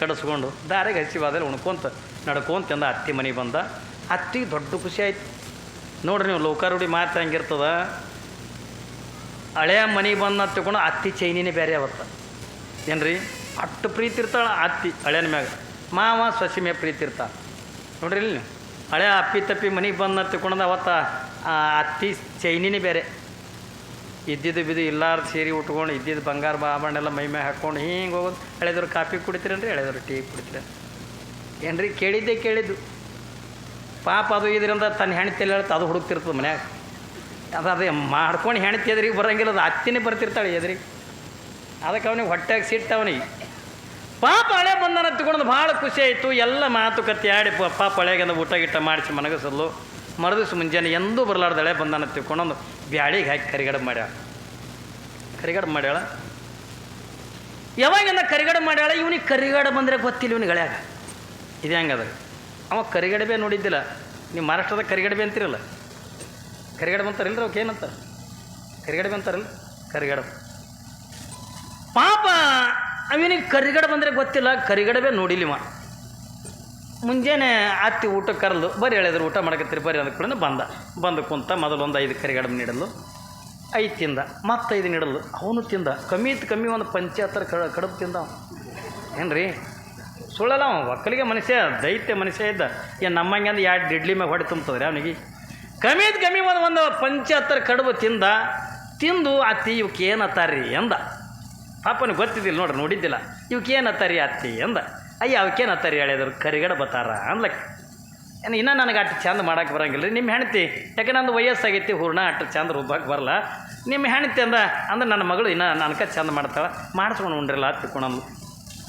ಕಡಿಸ್ಕೊಂಡು ದಾರಿಗೆ ಹಚ್ಚಿ ಬಾದಲ್ಲಿ ಉಣ್ಕೊಂತ ನಡ್ಕೊಂತ ಅಂದ ಅತ್ತಿ ಮನೆ ಬಂದ. ಅತ್ತಿ ದೊಡ್ಡ ಖುಷಿ ಆಯ್ತು. ನೋಡ್ರಿ ನೀವು ಲೋಕಾರೂಢಿ ಮಾತು ಹೆಂಗಿರ್ತದ. ಹಳೆಯ ಮನೆ ಬಂದ ತಿಳ್ಕೊಂಡು ಅತ್ತಿ ಚೈನಿನೇ ಬೇರೆ ಅವತ್ತ. ಏನ್ರಿ? ಅಟ್ಟು ಪ್ರೀತಿ ಇರ್ತಾಳ ಅತ್ತಿ ಹಳೆಯನ ಮ್ಯಾಗ. ಮಾವ ಸಸಿ ಮ್ಯಾಗ ಪ್ರೀತಿ ಇರ್ತಾಳ. ನೋಡ್ರಿ ಇಲ್ಲಿ ಹಳೆ ಅಪ್ಪಿ ತಪ್ಪಿ ಮನೆಗೆ ಬಂದ ತಿಳ್ಕೊಂಡು ಅವತ್ತ ಅತ್ತಿ ಚೈನಿನೇ ಬೇರೆ ಇದ್ದಿದ್ದು ಬಿದ್ದು ಇಲ್ಲಾರ್ದು ಸೀರೆ ಉಟ್ಕೊಂಡು ಇದ್ದಿದ್ದು ಬಂಗಾರ ಆಭರಣ ಎಲ್ಲ ಮೈ ಮ್ಯಾಗ ಹಾಕ್ಕೊಂಡು ಹಿಂಗೆ ಹೋಗೋದು. ಎಳೆದವ್ರು ಕಾಫಿ ರೀ ಎಳೆದವ್ರು ಟೀ ಕುಡಿತೀರ? ಏನ್ರಿ ಕೇಳಿದ್ದೆ ಕೇಳಿದ್ದು. ಪಾಪ ಅದು ಇದರಿಂದ ತನ್ನ ಹೆಣ್ತಿ ಹೇಳ್ತಾ ಅದು ಹುಡುಕ್ತಿರ್ತದೆ ಮನ್ಯಾಗ. ಅದು ಅದೇ ಮಾಡ್ಕೊಂಡು ಹೆಣ್ತಿ ಎದ್ರಿಗೆ ಬರೋಂಗಿಲ್ಲ, ಅದು ಅತ್ತಿನೇ ಬರ್ತಿರ್ತಾಳೆ ಎದ್ರಿ. ಅದಕ್ಕೆ ಅವನಿಗೆ ಹೊಟ್ಟೆಗೆ ಸಿಟ್ಟು ಅವನಿಗೆ. ಪಾಪ ಹಳೆ ಬಂದನ ತಗೊಂಡು ಭಾಳ ಖುಷಿ ಆಯಿತು. ಎಲ್ಲ ಮಾತುಕತೆ ಆಡಿ, ಪಾಪ ಹಳೆಗಂದ ಊಟ ಗಿಟ್ಟ ಮಾಡಿಸಿ ಮನಗಸಲು ಮರದಿವ್ಸ ಮುಂಜಾನೆ ಎಂದೂ ಬರಲಾರ್ದಳೆ ಬಂದಾನ ತಿಳ್ಕೊಂಡೊಂದು ಬ್ಯಾಳಿಗೆ ಹಾಕಿ ಕರಿಗಡ ಮಾಡ್ಯಾಳ. ಕರಿಗಡ ಮಾಡ್ಯಾಳ? ಯಾವಾಗಿಂದ ಕರಿಗಡ ಮಾಡ್ಯಾಳ? ಇವನಿಗೆ ಕರಿಗಡ ಬಂದರೆ ಗೊತ್ತಿಲ್ಲ ಇವನಿಗೆ ಗಳ್ಯಾಗ ಇದು ಹೆಂಗದ? ಅವ ಕರಿಗಡಬೆ ನೋಡಿದ್ದಿಲ್ಲ. ನೀವು ಮಹಾರಾಷ್ಟ್ರದ ಕರಿಗಡಬೆ ಅಂತಿರಲ್ಲ? ಕರಿಗಡ ಬಂತಾರಿಲ್ಲ ಅವ್ಕೆ ಏನಂತಾರೆ ಕರಿಗಡಬೆ ಅಂತಾರಲ್ಲ? ಕರಿಗಡ ಪಾಪ ಅವನಿಗೆ ಕರಿಗಡ ಬಂದರೆ ಗೊತ್ತಿಲ್ಲ. ಕರಿಗಡಬೆ ನೋಡಿಲಿವ ಮುಂಜಾನೆ ಅತ್ತಿ ಊಟ ಕರೆದು ಬರಿ ಹೇಳಿದ್ರು ಊಟ ಮಾಡಕತ್ತೀರಿ ಬರೀ ಅದಕ್ಕೆ ಕೂಡ ಬಂದ. ಬಂದು ಕುಂತ ಮೊದಲು ಒಂದು ಐದು ಕರಿಗಡಬ ನೀಡಲು, ಐದು ತಿಂದ ಐದು ನೀಡಲು. ಅವನು ತಿಂದ. ಕಮ್ಮಿ ಇತ್ತು, ಕಮ್ಮಿ ಒಂದು ಪಂಚಾಯತ್ತರ ಕಡ ಕಡುಬು ತಿಂದ ಏನು ರೀ ಸುಳ್ಳಲ್ಲ ಅವ ಒಕ್ಕಲಿಗೆ ಮನುಷ್ಯ, ದೈತ್ಯ ಮನುಷ್ಯ ಇದ್ದ. ಏನು ನಮ್ಮಂಗೆ ಅಂದ್ರೆ ಎರಡು ಇಡ್ಲಿ ಮ್ಯಾಗ ಹೊಡೆ ತುಂಬ್ತದ್ರಿ ಅವನಿಗೆ? ಕಮ್ಮಿ ಇತ್ತು, ಕಮ್ಮಿ ಒಂದು ಒಂದು ಪಂಚಾಯತ್ತರ ಕಡಬು ತಿಂದ. ತಿಂದು ಅತ್ತಿ ಇವಕ್ಕೆ ಏನತ್ತಾರ್ರಿ ಎಂದ. ಪಾಪನಿಗೆ ಗೊತ್ತಿದ್ದಿಲ್ಲ ನೋಡ್ರಿ, ನೋಡಿದ್ದಿಲ್ಲ. ಇವಕ್ಕೆ ಏನತ್ತಾರಿ ಅತ್ತಿ ಅಂದ ಅಯ್ಯ ಅವಕ್ಕೇನು ಅವಕ್ಕೇನತ್ತಾರಿ ಹೇಳಿದ್ರು ಕರಿಗಡ ಬತ್ತಾರ? ಅನ್ಲಕ್ ಇನ್ನೂ ನನಗೆ ಅಷ್ಟು ಚಂದ ಮಾಡಕ್ಕೆ ಬರಂಗಿಲ್ಲ ರೀ ನಿಮ್ಮ ಹೆಣ್ತಿ ಯಾಕೆ ನಂದು ವಯಸ್ಸಾಗೈತಿ, ಹೂರ್ಣ ಅಷ್ಟು ಚಂದ ರುಬ್ಬಕ್ಕೆ ಬರಲ್ಲ ನಿಮ್ಮ ಹೆಂಡತಿ ಅಂದ, ಅಂದ್ರೆ ನನ್ನ ಮಗಳು ಇನ್ನೂ ನನಕ ಚಂದ ಮಾಡ್ತಾಳೆ. ಮಾಡಿಸ್ಕೊಂಡು ಉಂಡ್ರಲ್ಲ ಅತ್ತಿ ಕೊಣಂದು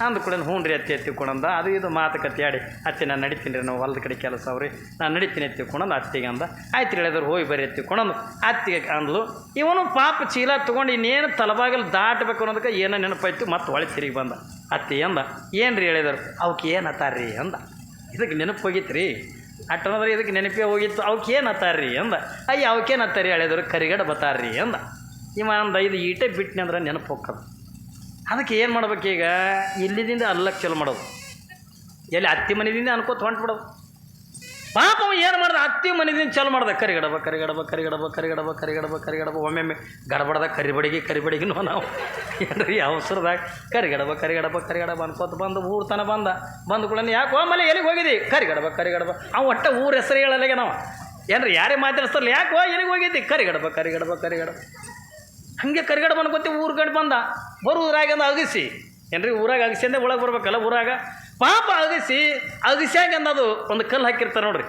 ಅಂದ ಕೂಡ ಹ್ಞೂ ರೀ ಅತ್ತಿ ಎತ್ತಿ ಕೊಣಂದ ಅದು ಇದು ಮಾತುಕತೆ ಆಡಿ, ಅತ್ತಿ ನಾನು ನಡಿತೀನಿ ರೀ, ನಾವು ಹೊಲದ ಕಡೆ ಕೆಲಸ ಅವ್ರಿ. ನಾನು ನಡಿತೀನಿ ಎತ್ತಿ ಕೊಣಂದು ಅತ್ತಿಗೆ ಅಂದ. ಆಯ್ತು ಹೇಳಿದ್ರು, ಹೋಗಿ ಬರ್ರಿ ಅತ್ತಿ ಕೊಣಂದು ಅತ್ತಿಗೆ ಅಂದ್ಲು, ಇವನು ಪಾಪ ಚೀಲ ತೊಗೊಂಡು ಇನ್ನೇನು ತಲಬಾಗಲು ದಾಟಬೇಕು ಅನ್ನೋದಕ್ಕೆ ಏನೋ ನೆನಪಾಯ್ತು, ಮತ್ತೆ ಹೊಳೆ ತಿರುಗಿ ಬಂದ. ಅತ್ತಿ ಅಂದ ಏನು ರೀ ಹೇಳಿದರು? ಅವಕ್ಕೆ ಏನು ಅತ್ತಾರ್ರಿ? ಅಂದ ಇದಕ್ಕೆ ನೆನಪು ಹೋಗಿತ್ತು ರೀ. ಅಟ್ಟನದ್ರೆ ಇದಕ್ಕೆ ನೆನಪೇ ಹೋಗಿತ್ತು. ಅವಕ್ಕೆ ಏನು ಅತ್ತಾರ್ರಿ? ಅಂದ ಅಯ್ಯ ಅವಕ್ಕೇನು ಅತ್ತಾರಿ ಹೇಳಿದರು. ಕರಿಗಡ ಬತ್ತಾರ್ರಿ? ಅಂದ ಇವ ಅಂದ ಇದು ಈಟೆ ಬಿಟ್ನಿ ಅಂದ್ರೆ ನೆನಪು ಹೋಗ್ತದೆ. ಅದಕ್ಕೆ ಏನು ಮಾಡ್ಬೇಕೀಗ ಇಲ್ಲಿದಿಂದ ಅಲ್ಲಕ್ಕೆ ಚಲೋ ಮಾಡೋದು. ಎಲ್ಲಿ ಅತ್ತಿ ಮನೆದಿಂದ ಅನ್ಕೋತ ಹೊಂಟ್ಬಿಡೋದು ಪಾಪ ಏನು ಮಾಡ್ದೆ? ಅತ್ತಿ ಮನೆದಿಂದ ಚಲೋ ಮಾಡ್ದೆ. ಕರಿಗಡಬ ಕರಿಗಡಬ ಕರಿಗಡಬ ಕರಿಗಡಬ ಕರಿಗಡಬ ಕರಿಗಡಬ. ಒಮ್ಮೆಮ್ಮೆ ಗಡಬಡದ ಕರಿಬಡಿಗೆ ಕರಿಬಡಿಗೆನೋ ನಾವು. ಏನ್ರಿ ಅವಸರದಾಗ ಕರಿಗಡಬ ಕರಿಗಡಬ ಕರಿಗಡಬ ಅನ್ಕೋತ ಬಂದು ಊರು ತನ ಬಂದ. ಬಂದ ಕೂಡ ಯಾಕೆ ಆಮೇಲೆ ಎಲ್ಲಿಗೆ ಹೋಗಿದ್ದಿ ಕರಿಗಡಬ ಕರಿಗಡಬ. ಅವ ಒಟ್ಟ ಊರ ಹೆಸರು ಹೇಳಲ್ಲಿಗೆ ನಾವು ಏನ್ರಿ ಯಾರೇ ಮಾತಾಡಿಸ್ತಾರಲ್ಲ, ಯಾಕೆ ಎಲ್ಲಿಗೆ ಹೋಗಿದ್ದಿ? ಕರಿಗಡಬ ಕರಿಗಡಬ ಕರಿಗಡಬ. ಹಾಗೆ ಕರಿಗಡಬ ಅನ್ಕೋತಿ ಊರ ಕಡೆ ಬಂದ. ಬರುವುದ್ರಾಗ ಅಂದ ಅಗಸಿ. ಏನ್ರಿ ಊರಾಗ ಅಗಸಿ ಅಂದ್ರೆ ಒಳಗೆ ಬರ್ಬೇಕಲ್ಲ ಊರಾಗ? ಪಾಪ ಅಗಸಿ, ಅಗಸಿಯಾಗ ಅಂದದು ಒಂದು ಕಲ್ಲು ಹಾಕಿರ್ತಾರೆ ನೋಡ್ರಿ.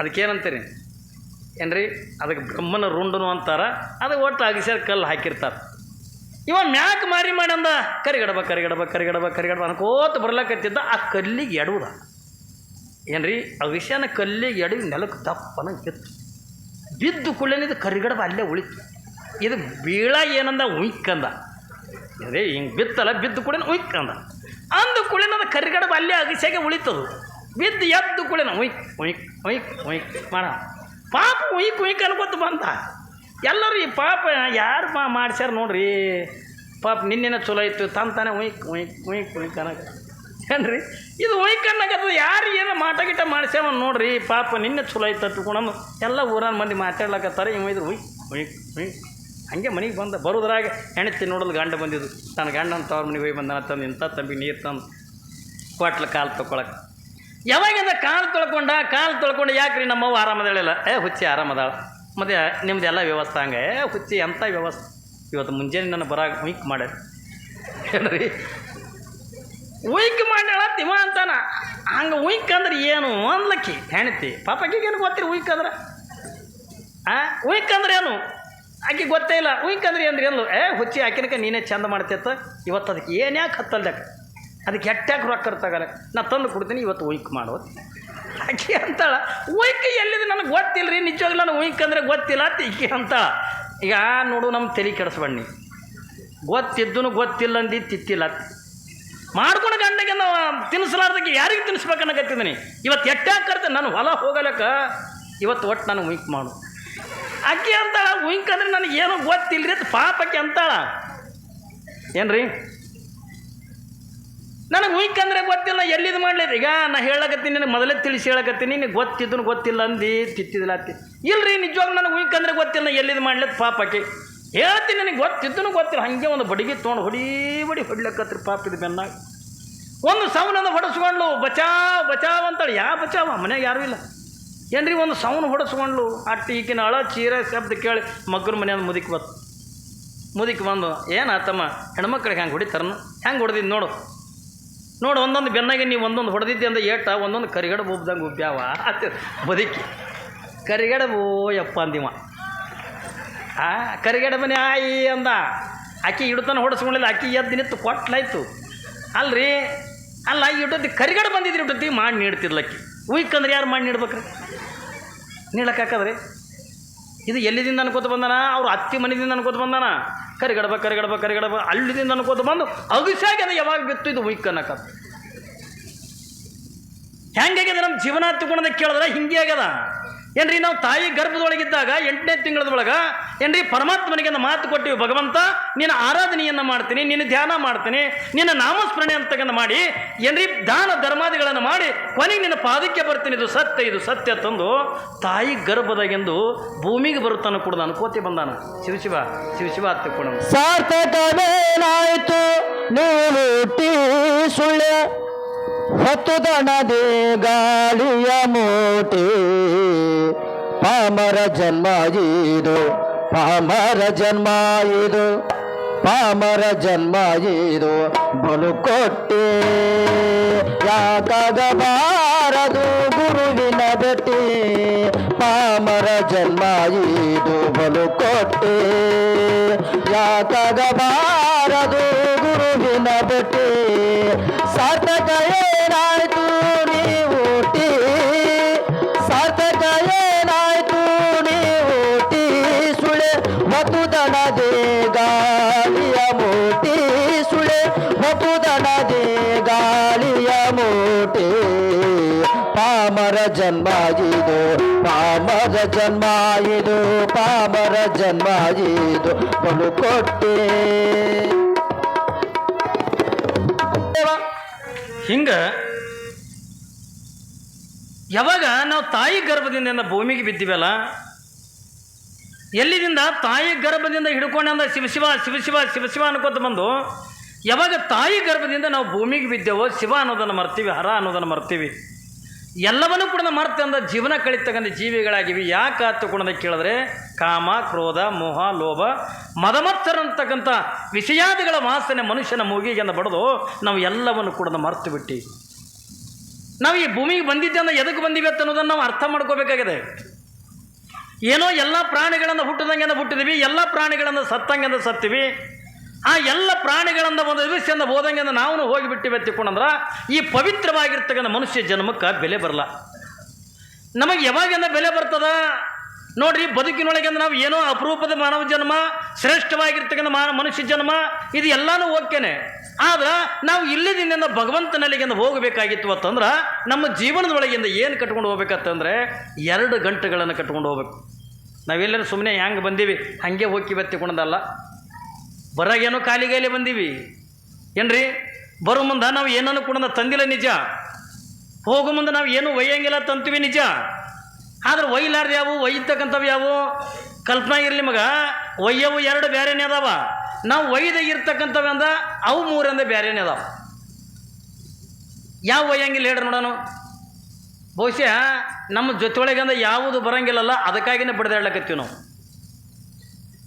ಅದಕ್ಕೇನಂತೀರಿ ಏನ್ರಿ? ಅದಕ್ಕೆ ಬ್ರಹ್ಮನ ರುಂಡನು ಅಂತಾರ. ಅದಕ್ಕೆ ಒಟ್ಟು ಅಗಸ್ಯಾಗ ಕಲ್ಲು ಹಾಕಿರ್ತಾರೆ. ಇವ ಮ್ಯಾಕ್ ಮಾರಿ ಮಾಡಂದ ಕರಿಗಡಬ ಕರಿಗಡಬ ಕರಿಗಡಬ ಕರಿಗಡಬ ಅನ್ಕೋತ ಬರ್ಲಾಕತ್ತಿದ್ದ ಆ ಕಲ್ಲಿಗೆ ಎಡುವುದ. ಏನ್ರಿ? ವಿಷಯನ ಕಲ್ಲಿಗೆ ಎಡವಿ ನೆಲಕ್ಕೆ ದಪ್ಪನ ಬಿತ್ತು ಬಿದ್ದು ಕುಳ್ಳೇನಿದ್ದು ಕರಿಗಡಬ ಅಲ್ಲೇ ಉಳಿತು. ಇದು ಬೀಳ ಏನಂದ? ಉಯ್ಕಂದ ಅದೇ. ಹಿಂಗೆ ಬಿತ್ತಲ್ಲ, ಬಿದ್ದು ಕೂಡ ಉಯ್ಕಂದ ಅಂದು. ಕುಳಿನದ ಕರಿಗಡಬ ಅಲ್ಲೇ ಅಗಸ್ಯಾಗೆ ಉಳಿತದು ಬಿದ್ದು ಎದ್ದು ಕುಳಿನ ಉಯ್ಕ್ ಉಯ್ಕ್ ಉಯ್ಕ್ ಉಯ್ಕ್ ಮಾಡ. ಪಾಪ ಉಯ್ಕ್ ಉಯ್ಕ್ ಅನ್ಕೊತ ಬಂತ ಎಲ್ಲರೂ ಈ ಪಾಪ ಯಾರು ಪಾ ಮಾಡ್ಸ್ಯಾರ ನೋಡ್ರಿ. ಪಾಪ ನಿನ್ನೆನ ಚಲೋ ಇತ್ತು, ತಂತಾನೆ ತಾನೇ ಉಯ್ಕ್ ಉಯ್ಕ್ ಉಯ್ಕ್ ಉಯ್ಕ್ ಅನ್ನಕ. ಏನ್ರಿ? ಇದು ಉಯ್ಕ್ ಅನ್ನಕತ್ತದ, ಯಾರು ಏನು ಮಾಟ ಗಿಟ ಮಾಡ್ಸ್ಯಾವ ನೋಡ್ರಿ. ಪಾಪ ನಿನ್ನೆ ಚಲೋ ಇತ್ತು ಕೂಡ ಎಲ್ಲ ಊರಾನ ಮಂದಿ ಮಾತಾಡ್ಲಕತ್ತಾರೆ. ಇವ ಉಯ್ಕ್ ಉಯ್ಕ್ ಉಯ್ಕ್. ಹಂಗೆ ಮನೆಗೆ ಬಂದ, ಬರೋದ್ರಾಗ ಹೆಣತಿ ನೋಡಲು ಗಂಡ ಬಂದಿದ್ದು. ತನ್ನ ಗಂಡನ ತವ್ರ ಮನೆಗೆ ಹೋಗಿ ಬಂದಾನ, ತಂದು ಇಂಥ ತಂಬಿ ನೀರು ತಂದು ಕೊಟ್ಲ ಕಾಲು ತೊಗೊಳಕ್ಕೆ ಯಾವಾಗಿಂದ ಕಾಲು ತೊಳ್ಕೊಂಡ, ಕಾಲು ತೊಳ್ಕೊಂಡು ಯಾಕ್ರಿ ನಮ್ಮವ್ವ ಆರಾಮದಳಿಲ್ಲ ಏ, ಹುಚ್ಚಿ ಆರಾಮದಾಳ ಮತ್ತು ನಿಮ್ದು ಎಲ್ಲ ವ್ಯವಸ್ಥೆ ಹಂಗೆ? ಏ, ಹುಚ್ಚಿ, ಎಂಥ ವ್ಯವಸ್ಥೆ? ಇವತ್ತು ಮುಂಜಾನೆ ನನ್ನ ಬರಾಗ ಉಯ್ಕ್ ಮಾಡ್ಯಾರ. ಹೇಳ್ರಿ ಉಯ್ಕ್ ಮಾಡ್ಯಾಳ ತಿವ ಅಂತಾನ. ಹಂಗೆ ಉಯ್ಕ್ ಅಂದ್ರೆ ಏನು ಅನ್ಲಕ್ಕಿ ಹೆಣ್ತಿ ಪಾಪಕ್ಕಿಗೇನು ಗೊತ್ತಿರಿ ಉಯ್ಕ್ ಅಂದ್ರೆ? ಆ ಉಯ್ಕ್ ಅಂದ್ರೆ ಏನು? ಆಕೆ ಗೊತ್ತೇ ಇಲ್ಲ. ಉಯ್ಕ್ ಅಂದ್ರೆ ಅಂದ್ರೆ ಏ, ಹುಚ್ಚಿ ಆಕಿನಕ ನೀನೇ ಚಂದ ಮಾಡ್ತಿತ್ತು ಇವತ್ತು ಅದಕ್ಕೆ ಏನು ಯಾಕೆ ಹತ್ತಲ್ದಕ್ಕೆ ಅದಕ್ಕೆ ಎಟ್ಟಾಕೆ ರೊಕ್ಕ ಇರ್ತಾಗಲ್ಲ ನಾ ತಂದು ಕೊಡ್ತೀನಿ, ಇವತ್ತು ಉಯ್ಕ್ ಮಾಡೋದು ಆಕೆ ಅಂತಾಳ ಉಯ್ಕ್ ಎಲ್ಲಿದೆ ನನಗೆ ಗೊತ್ತಿಲ್ಲ ರೀ ನಿಜವಾಗ್ಲೂ ನನಗೆ ಉಯ್ಕ್ ಅಂದ್ರೆ ಗೊತ್ತಿಲ್ಲ, ಅಂತ ಈಕೆ ಅಂತಾಳ. ಈಗ ನೋಡು ನಮ್ಮ ತಲೆ ಕೆಡಿಸ್ಬಣ್ಣಿ ಗೊತ್ತಿದ್ದನು ಗೊತ್ತಿಲ್ಲ ಅಂದಿ ತಿತ್ತಿಲ್ಲ. ಮಾಡ್ಕೊಂಡು ಗಂಡಗೆ ನಾವು ತಿನ್ನಿಸಲಾರ್ದಕ್ಕೆ ಯಾರಿಗೆ ತಿನ್ನಿಸ್ಬೇಕನ್ನಕತ್ತಿದ್ದೀನಿ ಇವತ್ತು ಎಟ್ಟಾಕೆ ಕರ್ತೆ ನಾನು ಹೊಲ ಹೋಗಲಕ್ಕ, ಇವತ್ತು ಒಟ್ಟು ನಾನು ಉಯ್ಕ್ ಮಾಡು. ಅಕ್ಕಿ ಅಂತಾಳ ಉಯ್ಕ್ ಅಂದ್ರೆ ನನಗೆ ಏನೋ ಗೊತ್ತಿಲ್ಲ ರೀ ಪಾಪಕ್ಕೆ ಅಂತಾಳ. ಏನ್ರಿ? ನನಗೆ ಉಯ್ಕ್ ಅಂದ್ರೆ ಗೊತ್ತಿಲ್ಲ ಎಲ್ಲಿದು ಮಾಡ್ಲಿಲ್ಲ ಈಗ ನಾ ಹೇಳಕತ್ತೀನಿ, ನಿನಗೆ ಮೊದಲೇ ತಿಳಿಸಿ ಹೇಳಕತ್ತೀನಿ, ನಿನಗೆ ಗೊತ್ತಿದ್ದನು ಗೊತ್ತಿಲ್ಲ ಅಂದಿ ತಿತ್ತಿದಿಲ್ಲ ಅತ್ತಿ ಇಲ್ರಿ, ನಿಜವಾಗ್ಲೂ ನನಗೆ ಉಯ್ಕ್ ಅಂದ್ರೆ ಗೊತ್ತಿಲ್ಲ ಎಲ್ಲಿದು ಪಾಪ ಪಾಪಕ್ಕೆ ಹೇಳ್ತೀನಿ, ನನಗೆ ಗೊತ್ತಿದ್ದನು ಗೊತ್ತಿಲ್ಲ, ಹಾಗೆ ಒಂದು ಬಡಿಗೆ ತೊಗೊಂಡು ಹೊಡಿ, ಬಡಿ ಹೊಡ್ಲಕ್ಕತ್ರಿ ಪಾಪ ಇದು ಬೆನ್ನಾಗ. ಒಂದು ಸೌನನ್ನು ಹೊಡೆಸ್ಕೊಂಡ್ಲು, ಬಚಾವ್ ಬಚಾವ್ ಅಂತಾಳೆ. ಯಾ ಬಚಾವ? ಮನೆಗೆ ಯಾರೂ ಇಲ್ಲ. ಏನ್ರಿ ಒಂದು ಸೌನ್ ಹೊಡೆಸ್ಕೊಂಡ್ಲು? ಅಟ್ಟಿ ಈಕಿನ ಅಳ, ಚೀರ, ಶಬ್ದ ಕೇಳಿ ಮಗ್ಗರ ಮನೆಯಂದು ಮುದಿಕ್ ಬತ್ತು ಮುದಿಕ್ ಬಂದು ಏನಾತಮ್ಮ ಹೆಣ್ಮಕ್ಳಿಗೆ ಹೆಂಗೆ ಹೊಡಿತಾರನು? ಹೆಂಗೆ ಹೊಡೆದಿದ್ದು ನೋಡು. ನೋಡು, ಒಂದೊಂದು ಬೆನ್ನಾಗೆ ನೀವು ಒಂದೊಂದು ಹೊಡೆದಿದ್ದೆ ಅಂದ್ರೆ ಏಟ, ಒಂದೊಂದು ಕರಿಗಡ ಬೂಬ್ದಂಗೆ ಉಬ್ಬ್ಯಾವ. ಅಂತ ಬದುಕಿ ಕರಿಗಡ ಓ ಯಪ್ಪ ಅಂದಿವ. ಆ, ಕರಿಗಡ ಮನೆ ಆಯಿ ಅಂದ. ಅಕ್ಕಿ ಇಡ್ತಾನೆ ಹೊಡೆಸ್ಕೊಂಡಿಲ್ಲ, ಅಕ್ಕಿ ಎದ್ದು ನಿಂತು ಕೊಟ್ಲಾಯ್ತು. ಅಲ್ರಿ? ಅಲ್ಲ ಇಟ್ಟೊತ್ತಿ ಕರಿಗಡ ಬಂದಿದ್ರಿ ಇಟ್ಟೊತ್ತಿ ಮಾಡಿ ನೀಡ್ತಿರ್ಲಕ್ಕಿ ಉಯ್ಕಂದ್ರೆ ಯಾರು ಮಾಡಿ ನೀಡ್ಬೇಕ್ರಿ? ನೀಡಕ್ಕಾಕದ್ರಿ ಇದು ಎಲ್ಲಿದಿಂದ ಅನ್ಕೋತ ಬಂದಾನ? ಅವ್ರು ಅತ್ತಿ ಮನೆಯಿಂದ ಅನ್ಕೋತ ಬಂದಾನ? ಕರಿಗಡಬ ಕರಿಗಡಬ ಕರಿಗಡಬ, ಅಲ್ಲಿದಿಂದ ಅನ್ಕೋತ ಬಂದು ಅಗಸಾಗಿ ಅದು ಯಾವಾಗ ಬಿತ್ತು ಇದು ಉಯ್ಕ್ ಅನ್ನಕ ಹೆಂಗಾಗ್ಯದ ನಮ್ಮ ಜೀವನ ತಗೊಂಡದ ಕೇಳಿದ್ರೆ ಹಿಂಗೆ ಆಗ್ಯದ? ಏನ್ರಿ ನಾವು ತಾಯಿ ಗರ್ಭದೊಳಗಿದ್ದಾಗ ಎಂಟನೇ ತಿಂಗಳದೊಳಗೆ, ಏನ್ರಿ ಪರಮಾತ್ಮನಿಗೆ ಮಾತು ಕೊಟ್ಟಿವಿ, ಭಗವಂತ, ನಿನ್ನ ಆರಾಧನೆಯನ್ನು ಮಾಡ್ತೀನಿ, ನಿನ್ನ ಧ್ಯಾನ ಮಾಡ್ತೀನಿ, ನಿನ್ನ ನಾಮಸ್ಮರಣೆ ಅಂತಕ್ಕಂಥ ಮಾಡಿ, ಏನ್ರಿ ದಾನ ಧರ್ಮಾದಿಗಳನ್ನು ಮಾಡಿ, ಕೊನೆಗೆ ನಿನ್ನ ಪಾದಕ್ಕೆ ಬರ್ತೀನಿ, ಇದು ಸತ್ಯ ಇದು ಸತ್ಯ ತಂದು ತಾಯಿ ಗರ್ಭದಾಗೆಂದು ಭೂಮಿಗೆ ಬರುತ್ತಾನ ಕೂಡ ನಾನು ಕೋತಿ ಬಂದಾನ. ಶಿವಶಿವ ಶಿವಶಿವ ಹತ್ತಿಕೊಂಡು ಸಾರ್ಥಕವೇನಾಯ್ತು ನೀವು ಹುಟ್ಟಿ ಸುಳ್ಳೆ ಹೊತ್ತು ದಣದೆ ಗಾಳಿಯ ಮೋಟೆ, ಪಾಮರ ಜನ್ಮ ಇದು, ಪಾಮರ ಜನ್ಮ ಇದು, ಪಾಮರ ಜನ್ಮ ಇದು, ಬಲು ಕೊಟ್ಟೆ. ಯಾಕಾಗಬಾರದು ಗುರುವಿನ ಬೆಟ್ಟಿ, ಪಾಮರ ಜನ್ಮ ಇದು, ಬಲು ಕೊಟ್ಟೆ. ಯಾಕಾಗಬಾರದು ಗುರುವಿನ ಬೆಟ್ಟಿ ಸಾರ್ಥಕ ಜನ್ಮ ಇದು, ಪಾಮರ ಜನ್ಮ ಇದು. ಬಲು ಕೊಟ್ಟೆ. ಹಿಂಗ ಯಾವಾಗ ನಾವು ತಾಯಿ ಗರ್ಭದಿಂದ ಭೂಮಿಗೆ ಬಿದ್ದೀವಲ್ಲ, ಎಲ್ಲಿದಿಂದ ತಾಯಿ ಗರ್ಭದಿಂದ ಹಿಡ್ಕೊಂಡ ಶಿವಶಿವ ಶಿವಶಿವ ಶಿವಶಿವ ಅನ್ಕೋತ ಬಂದು, ಯಾವಾಗ ತಾಯಿ ಗರ್ಭದಿಂದ ನಾವು ಭೂಮಿಗೆ ಬಿದ್ದೇವೋ ಶಿವ ಅನ್ನೋದನ್ನು ಮರ್ತೀವಿ, ಹರ ಅನ್ನೋದನ್ನು ಮರ್ತೀವಿ. ಎಲ್ಲವನ್ನೂ ಕೂಡ ಮರ್ತೆ ಅಂದ ಜೀವನ ಕಳಿತಕ್ಕಂಥ ಜೀವಿಗಳಾಗಿವೆ. ಯಾಕೆ ತಗೊಂಡ ಕೇಳಿದ್ರೆ, ಕಾಮ, ಕ್ರೋಧ, ಮೋಹ, ಲೋಭ, ಮದಮತ್ತರಂತಕ್ಕಂಥ ವಿಷಯಾದಿಗಳ ವಾಸನೆ ಮನುಷ್ಯನ ಮೂಗಿಗೆ ಬಡದು ನಾವು ಎಲ್ಲವನ್ನು ಕೂಡ ಮರ್ತು ಬಿಟ್ಟು. ನಾವು ಈ ಭೂಮಿಗೆ ಬಂದಿದ್ದೆ ಅಂದ್ರೆ ಎದಕ್ಕೆ ಬಂದಿವೆ ಅಂತ ಅನ್ನೋದನ್ನು ನಾವು ಅರ್ಥ ಮಾಡ್ಕೋಬೇಕಾಗಿದೆ. ಏನೋ ಎಲ್ಲ ಪ್ರಾಣಿಗಳನ್ನು ಹುಟ್ಟಿದಂಗೆ ಹುಟ್ಟಿದ್ವಿ, ಎಲ್ಲ ಪ್ರಾಣಿಗಳನ್ನು ಸತ್ತಂಗೆ ಸತ್ತೀವಿ. ಆ ಎಲ್ಲ ಪ್ರಾಣಿಗಳಿಂದ ಒಂದು ದಿವಸದಿಂದ ಹೋದಂಗೆ ನಾವು ಹೋಗಿಬಿಟ್ಟಿವೆ ತಿಳ್ಕೊಂಡಂದ್ರೆ, ಈ ಪವಿತ್ರವಾಗಿರ್ತಕ್ಕಂಥ ಮನುಷ್ಯ ಜನ್ಮಕ್ಕೆ ಬೆಲೆ ಬರಲ್ಲ. ನಮಗೆ ಯಾವಾಗಿಂದ ಬೆಲೆ ಬರ್ತದ? ನೋಡ್ರಿ ಬದುಕಿನೊಳಗೆ ಅಂದ್ರೆ ನಾವು ಏನೋ ಅಪರೂಪದ ಮಾನವ ಜನ್ಮ, ಶ್ರೇಷ್ಠವಾಗಿರ್ತಕ್ಕಂಥ ಮಾನ ಮನುಷ್ಯ ಜನ್ಮ, ಇದು ಎಲ್ಲನೂ ಓಕೆನೆ. ಆದ್ರೆ, ನಾವು ಇಲ್ಲಿದಿಂದ ಭಗವಂತನಲ್ಲಿಗೆ ಹೋಗಬೇಕಾಗಿತ್ತು ಅಂತಂದ್ರೆ, ನಮ್ಮ ಜೀವನದೊಳಗಿಂದ ಏನು ಕಟ್ಕೊಂಡು ಹೋಗ್ಬೇಕಂತಂದ್ರೆ ಎರಡು ಗಂಟೆಗಳನ್ನು ಕಟ್ಕೊಂಡು ಹೋಗ್ಬೇಕು. ನಾವೆಲ್ಲರೂ ಸುಮ್ಮನೆ ಹ್ಯಾಂಗೆ ಬಂದೀವಿ, ಹಾಗೆ ಹೋಗಿ ಬತ್ತಿಕೊಂಡದಲ್ಲ ಬರಾಗೇನೋ ಕಾಲಿಗೈಲೆ ಬಂದೀವಿ. ಏನ್ರಿ? ಬರೋ ಮುಂದೆ ನಾವು ಏನನ್ನು ಕೂಡ ತಂದಿಲ್ಲ ನಿಜ. ಹೋಗೋ ಮುಂದೆ ನಾವು ಏನು ಒಯ್ಯಂಗಿಲ್ಲ ತಂತೀವಿ ನಿಜ. ಆದ್ರೆ ಒಯ್ಲಾರ್ದು ಯಾವು, ಒಯ್ತಕ್ಕಂಥವು ಯಾವು? ಕಲ್ಪನಾ ಇರಲಿ ಮಗ, ಒಯ್ಯವು ಎರಡು ಬೇರೆನೇ ಅದಾವ. ನಾವು ಒಯ್ದ ಇರ್ತಕ್ಕಂಥವು ಅಂದ ಅವು ಮೂರಂದ ಬೇರೆನೇ ಅದಾವ. ಯಾವ ಒಯ್ಯಂಗಿಲ್ಲ ಹೇಳ್ರಿ ನೋಡೋಣ. ಬಹುಶಃ ನಮ್ಮ ಜೊತೆ ಒಳಗಂದ ಯಾವುದು ಬರಂಗಿಲ್ಲಲ್ಲ, ಅದಕ್ಕಾಗಿನೇ ಬಡ್ದಾಡ್ಲಕತ್ತೀವಿ ನಾವು.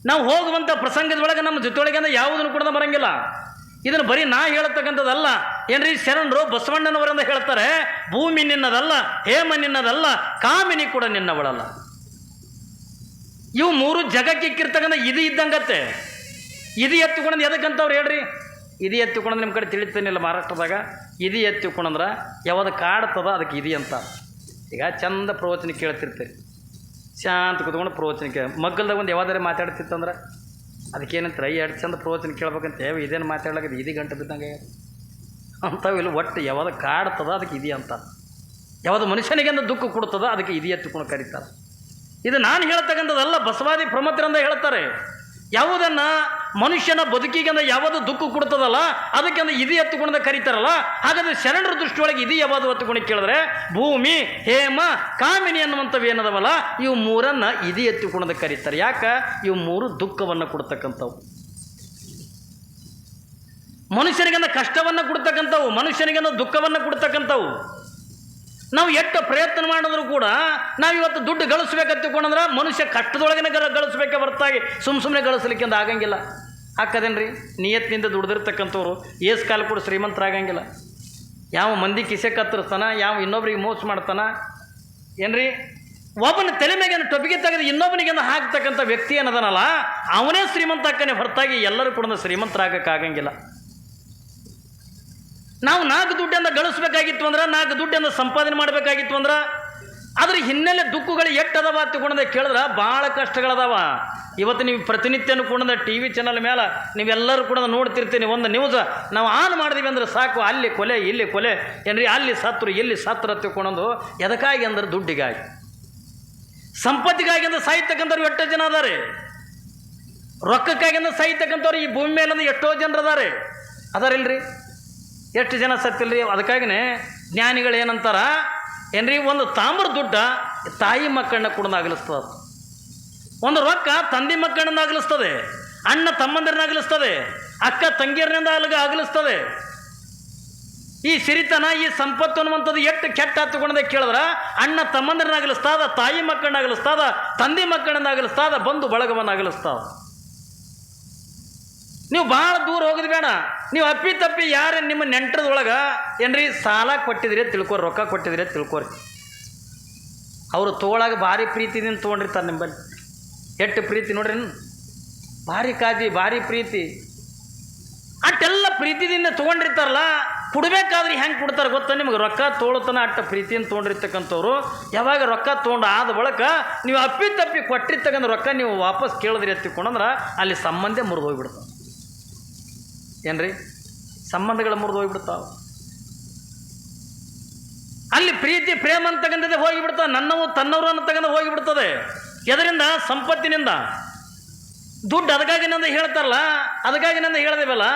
ನಾವು ಹೋಗುವಂಥ ಪ್ರಸಂಗದೊಳಗೆ ನಮ್ಮ ಜೊತೆಯೊಳಗಂದ ಯಾವುದನ್ನು ಕೂಡ ಬರಂಗಿಲ್ಲ. ಇದನ್ನು ಬರೀ ನಾ ಹೇಳ್ತಕ್ಕಂಥದ್ದಲ್ಲ. ಏನ್ರಿ ಶರಣರು ಬಸವಣ್ಣನವರಿಂದ ಹೇಳ್ತಾರೆ, ಭೂಮಿ ನಿನ್ನದಲ್ಲ, ಹೇಮ ನಿನ್ನದಲ್ಲ, ಕಾಮಿನಿ ಕೂಡ ನಿನ್ನವಳಲ್ಲ. ಇವು ಮೂರು ಜಗಕ್ಕೆ ಇಕ್ಕಿರ್ತಕ್ಕಂಥ ಇದು ಇದ್ದಂಗತ್ತೆ. ಇದು ಎತ್ತಿಕೊಂಡ್ ಎದಕ್ಕಂತವ್ರು ಹೇಳ್ರಿ? ಇದು ಎತ್ತಿಕೊಂಡ್ರೆ ನಿಮ್ಮ ಕಡೆ ತಿಳಿತೇನಿಲ್ಲ ಮಹಾರಾಷ್ಟ್ರದಾಗ. ಇದು ಎತ್ತಿಕೊಂಡ್ರೆ ಯಾವ್ದು ಕಾಡ್ತದ ಅದಕ್ಕೆ ಇದು ಅಂತ. ಈಗ ಚಂದ ಪ್ರವಚನ ಕೇಳ್ತಿರ್ತೀರಿ. ಶಾಂತ ಕುತ್ಕೊಂಡು ಪ್ರವಚನ ಕೇಳ ಮಗ್ಗಲ್ದಾಗ ಒಂದು ಯಾವ್ದಾರು ಮಾತಾಡ್ತಿತ್ತಂದ್ರೆ ಅದಕ್ಕೇನಂತಾರೆ ಎರಡು ಚಂದ ಪ್ರವಚನ ಕೇಳ್ಬೇಕಂತ ಹೇಳಿ ಇದೇನು ಮಾತಾಡ್ಲಾಗದು ಇದು ಗಂಟೆ ಬಿದ್ದಂಗೆ ಅಂಥವು ಇಲ್ಲ ಒಟ್ಟು ಯಾವ್ದು ಕಾಡ್ತದ ಅದಕ್ಕೆ ಇದೆ ಅಂತ. ಯಾವುದು ಮನುಷ್ಯನಿಗೆ ದುಃಖ ಕೊಡ್ತದ, ಅದಕ್ಕೆ ಇದು ಎತ್ತುಕೊಂಡು ಕರೀತಾರೆ. ಇದು ನಾನು ಹೇಳ್ತಕ್ಕಂಥದ್ದಲ್ಲ, ಬಸವಾದಿ ಪ್ರಮತ್ರಂದ ಹೇಳ್ತಾರೆ. ಯಾವುದನ್ನು ಮನುಷ್ಯನ ಬದುಕಿಗೆಂದ ಯಾವುದು ದುಃಖ ಕೊಡ್ತದಲ್ಲ, ಅದಕ್ಕೆಂದ ಇದು ಎತ್ತುಕೊಂಡ ಕರೀತಾರಲ್ಲ, ಹಾಗಾದ್ರೆ ಶರಣರ ದೃಷ್ಟಿಯೊಳಗೆ ಇದು ಯಾವುದು ಎತ್ತುಕೊಂಡು ಕೇಳಿದ್ರೆ, ಭೂಮಿ, ಹೇಮ, ಕಾಮಿನಿ ಅನ್ನುವಂಥವು ಏನದವಲ್ಲ, ಇವು ಮೂರನ್ನ ಇದು ಎತ್ತುಕೊಂಡ ಕರೀತಾರೆ. ಯಾಕೆ? ಇವು ಮೂರು ದುಃಖವನ್ನು ಕೊಡ್ತಕ್ಕಂಥವು. ಮನುಷ್ಯನಿಗೆಂದ ಕಷ್ಟವನ್ನು ಕೊಡ್ತಕ್ಕಂಥವು, ಮನುಷ್ಯನಿಗೆಂದ ದುಃಖವನ್ನು ಕೊಡ್ತಕ್ಕಂಥವು. ನಾವು ಎಷ್ಟು ಪ್ರಯತ್ನ ಮಾಡಿದ್ರು ಕೂಡ ನಾವು ಇವತ್ತು ದುಡ್ಡು ಗಳಿಸ್ಬೇಕಂತಕೊಂಡ್ರೆ ಮನುಷ್ಯ ಕಷ್ಟದೊಳಗಿನ ಗಲ ಗಳಿಸ್ಬೇಕೆ ಹೊರತಾಗಿ ಸುಮ್ಮ ಸುಮ್ಮನೆ ಗಳಿಸ್ಲಿಕ್ಕೆ ಅಂತ ಆಗಂಗಿಲ್ಲ. ಹಾಕದೇನ್ರಿ? ನಿಯತ್ತಿನಿಂದ ದುಡ್ದಿರ್ತಕ್ಕಂಥವ್ರು ಏಸ್ ಕಾಲ ಕೂಡ ಶ್ರೀಮಂತರಾಗಂಗಿಲ್ಲ. ಯಾವ ಮಂದಿ ಕಿಸೆ ಕತ್ತರಿಸ್ತಾನ, ಯಾವ ಇನ್ನೊಬ್ರಿಗೆ ಮೋಸ ಮಾಡ್ತಾನ? ಏನ್ರಿ? ಒಬ್ಬನ ತಲೆ ಮ್ಯಾಗೇನು ಟೊಪಿಗೆ ತೆಗೆದು ಇನ್ನೊಬ್ಬನಿಗೆ ಹಾಕ್ತಕ್ಕಂಥ ವ್ಯಕ್ತಿ ಏನದನಲ್ಲ, ಅವನೇ ಶ್ರೀಮಂತ ಅಕ್ಕನೇ ಹೊರತಾಗಿ ಎಲ್ಲರೂ ಕೂಡ ಶ್ರೀಮಂತರಾಗಕ್ಕಾಗಂಗಿಲ್ಲ. ನಾವು ನಾಲ್ಕು ದುಡ್ಡನ್ನು ಗಳಿಸ್ಬೇಕಾಗಿತ್ತು ಅಂದ್ರೆ, ನಾಲ್ಕು ದುಡ್ಡನ್ನು ಸಂಪಾದನೆ ಮಾಡಬೇಕಾಗಿತ್ತು ಅಂದ್ರೆ, ಅದ್ರ ಹಿನ್ನೆಲೆ ದುಃಖಗಳು ಎಷ್ಟು ಅದಾವ ತಿಳ್ಕೊಂಡೆ ಕೇಳಿದ್ರೆ ಭಾಳ ಕಷ್ಟಗಳದಾವ. ಇವತ್ತು ನೀವು ಪ್ರತಿನಿತ್ಯ ಕೂಡ ಟಿ ವಿ ಚಾನಲ್ ಮೇಲೆ ನೀವೆಲ್ಲರೂ ಕೂಡ ನೋಡ್ತಿರ್ತೀನಿ. ಒಂದು ನ್ಯೂಸ್ ನಾವು ಆನ್ ಮಾಡಿದೀವಿ ಅಂದ್ರೆ ಸಾಕು. ಅಲ್ಲಿ ಕೊಲೆ, ಇಲ್ಲಿ ಕೊಲೆ. ಏನ್ರಿ, ಅಲ್ಲಿ ಸತ್ರು, ಇಲ್ಲಿ ಸತ್ರ ತಿಳ್ಕೊಂಡು ಎದಕ್ಕಾಗಿ ಅಂದ್ರೆ ದುಡ್ಡಿಗಾಗಿ. ಸಂಪತ್ತಿಗಾಗಿ ಅಂದ್ರೆ ಸಾಯ್ತಕ್ಕಂಥವ್ರು ಎಷ್ಟೋ ಜನ ಅದಾರೆ. ರೊಕ್ಕಕ್ಕಾಗಿ ಅಂದ್ರೆ ಸಾಯ್ತಕ್ಕಂಥವ್ರು ಈ ಭೂಮಿ ಮೇಲೆ ಎಷ್ಟೋ ಜನರು ಅದಾರೆ. ಅದಾರಿಲ್ರಿ? ಎಷ್ಟು ಜನ ಸತ್ತಿಲ್ರಿ? ಅದಕ್ಕಾಗಿನೇ ಜ್ಞಾನಿಗಳು ಏನಂತಾರ, ಏನ್ರಿ, ಒಂದು ತಾಮ್ರ ದುಡ್ಡ ತಾಯಿ ಮಕ್ಕಳನ್ನ ಕೂಡ ಅಗಲಿಸ್ತದ ಒಂದು ರೊಕ್ಕ ತಂದೆ ಮಕ್ಕಳನ್ನ ಅಗಲಿಸ್ತದೆ ಅಣ್ಣ ತಮ್ಮಂದಿರನ್ನ ಅಗಲಿಸ್ತದೆ ಅಕ್ಕ ತಂಗಿಯರಿಂದ ಅಲ್ಗ ಅಗಲಿಸ್ತದೆ. ಈ ಸಿರಿತನ, ಈ ಸಂಪತ್ತು ಅನ್ನುವಂಥದ್ದು ಎಷ್ಟು ಕೆಟ್ಟ ಹತ್ತುಕೊಂಡದೆ ಕೇಳಿದ್ರ, ಅಣ್ಣ ತಮ್ಮಂದಿರನ್ನ ಅಗಲಿಸ್ತಾದ ತಾಯಿ ಮಕ್ಕಳನ್ನ ಅಗಲಿಸ್ತಾದ ತಂದೆ ಮಕ್ಕಳನ್ನ ಅಗಲಿಸ್ತಾದ ಬಂಧು ಬಳಗವನ್ನು ಅಗಲಿಸ್ತಾವ ನೀವು ಭಾಳ ದೂರ ಹೋಗೋದು ಬೇಡ. ನೀವು ಅಪ್ಪಿ ತಪ್ಪಿ ಯಾರು ನಿಮ್ಮ ನೆಂಟ್ರದೊಳಗೆ ಏನ್ರಿ ಸಾಲ ಕೊಟ್ಟಿದ್ರಿ ತಿಳ್ಕೊರಿ, ರೊಕ್ಕ ಕೊಟ್ಟಿದ್ರಿ ತಿಳ್ಕೊರಿ. ಅವರು ತೋಳಾಗ ಭಾರಿ ಪ್ರೀತಿದಿಂದ ತೊಗೊಂಡಿರ್ತಾರೆ ನಿಂಬಲ್ಲಿ. ಎಷ್ಟು ಪ್ರೀತಿ ನೋಡ್ರಿ. ಭಾರಿ ಕಾಜಿ ಭಾರಿ ಪ್ರೀತಿ. ಅಟ್ಟೆಲ್ಲ ಪ್ರೀತಿದಿಂದ ತೊಗೊಂಡಿರ್ತಾರಲ್ಲ, ಕೊಡ್ಬೇಕಾದ್ರೆ ಹೆಂಗೆ ಕೊಡ್ತಾರೆ ಗೊತ್ತಾ ನಿಮ್ಗೆ? ರೊಕ್ಕ ತೋಳತನ ಅಟ್ಟ ಪ್ರೀತಿಯಿಂದ ತೊಗೊಂಡಿರ್ತಕ್ಕಂಥವ್ರು, ಯಾವಾಗ ರೊಕ್ಕ ತೊಗೊಂಡು ಆದ ಬಳಿಕ ನೀವು ಅಪ್ಪಿ ತಪ್ಪಿ ಕೊಟ್ಟಿರ್ತಕ್ಕಂಥ ರೊಕ್ಕ ನೀವು ವಾಪಸ್ ಕೇಳಿದ್ರೆ ಎತ್ತಿಕೊಂಡಂದ್ರೆ ಅಲ್ಲಿ ಸಂಬಂಧ ಮುರಿದು ಏನ್ರಿ? ಸಂಬಂಧಗಳು ಮುರಿದು ಹೋಗ್ಬಿಡ್ತಾವ. ಅಲ್ಲಿ ಪ್ರೀತಿ, ಪ್ರೇಮ ಅಂತಕ್ಕಂಥದ್ದೇ ಹೋಗಿಬಿಡ್ತಾವೆ ನನ್ನವು ತನ್ನವರು ಅನ್ನತಕ್ಕಂಥ ಹೋಗಿಬಿಡ್ತದೆ. ಎದರಿಂದ? ಸಂಪತ್ತಿನಿಂದ. ದುಡ್ಡು ಅದಕ್ಕಾಗಿ ನಂದು ಹೇಳ್ತಾರಲ್ಲ ಅದಕ್ಕಾಗಿನಿಂದ ಹೇಳ್ದೇವಲ್ಲ,